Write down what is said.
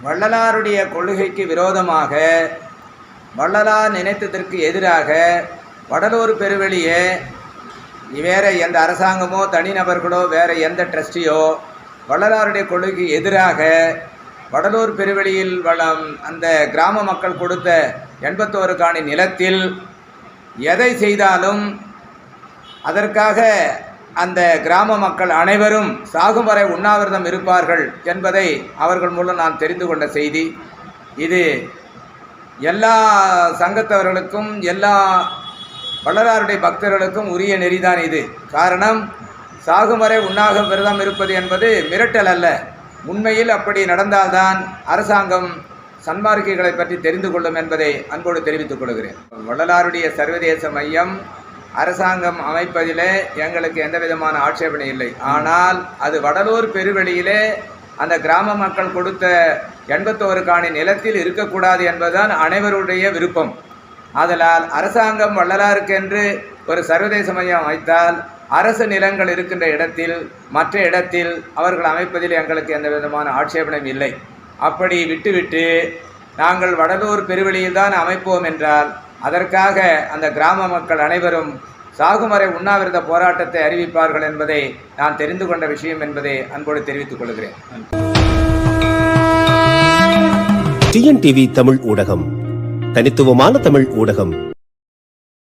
வள்ளலாருடைய கொள்கைக்கு விரோதமாக வள்ளலார் நினைத்ததற்கு எதிராக வடலூர் பெருவெளியே வேற எந்த அரசாங்கமோ தனிநபர்களோ வேற எந்த ட்ரஸ்டியோ வள்ளலாருடைய கொள்கைக்கு எதிராக வடலூர் பெருவெளியில் வளம் அந்த கிராம மக்கள் கொடுத்த எண்பத்தோரு காணி நிலத்தில் எதை செய்தாலும் அதற்காக அந்த கிராம மக்கள் அனைவரும் சாகும் வரை உண்ணாவிரதம் இருப்பார்கள் என்பதை அவர்கள் மூலம் நான் தெரிந்து கொண்ட செய்தி. இது எல்லா சங்கத்தவர்களுக்கும் எல்லா வள்ளலாருடைய பக்தர்களுக்கும் உரிய நெறிதான் இது. காரணம் சாகும் வரை உண்ணாக விரதம் இருப்பது என்பது மிரட்டல் அல்ல. உண்மையில் அப்படி நடந்தால்தான் அரசாங்கம் சன்மார்க்கிகளை பற்றி தெரிந்து கொள்ளும் என்பதை அன்போடு தெரிவித்துக் கொள்கிறேன். வள்ளலாருடைய சர்வதேச மையம் அரசாங்கம் அமைப்பதிலே எங்களுக்கு எந்த விதமான ஆட்சேபனை இல்லை. ஆனால் அது வடலூர் பெருவெளியிலே அந்த கிராம மக்கள் கொடுத்த எண்பத்தோரு காணி நிலத்தில் இருக்கக்கூடாது என்பதுதான் அனைவருடைய விருப்பம். ஆதலால் அரசாங்கம் வள்ளலாருக்கென்று ஒரு சர்வதேச மையம் அமைத்தால் அரசு நிலங்கள் இருக்கின்ற இடத்தில் மற்ற இடத்தில் அவர்கள் அமைப்பதில் எங்களுக்கு எந்த விதமான ஆட்சேபனையும் இல்லை. அப்படி விட்டுவிட்டு நாங்கள் வடலூர் பெருவெளியில் தான் அமைப்போம் என்றால் அதற்காக அந்த கிராம மக்கள் அனைவரும் சாகுமறை உண்ணாவிரத போராட்டத்தை அறிவிப்பார்கள் என்பதை நான் தெரிந்து கொண்ட விஷயம் என்பதை அன்போடு தெரிவித்துக் கொள்கிறேன். டிஎன்டிவி தமிழ் ஊடகம். தனித்துவமான தமிழ் ஊடகம்.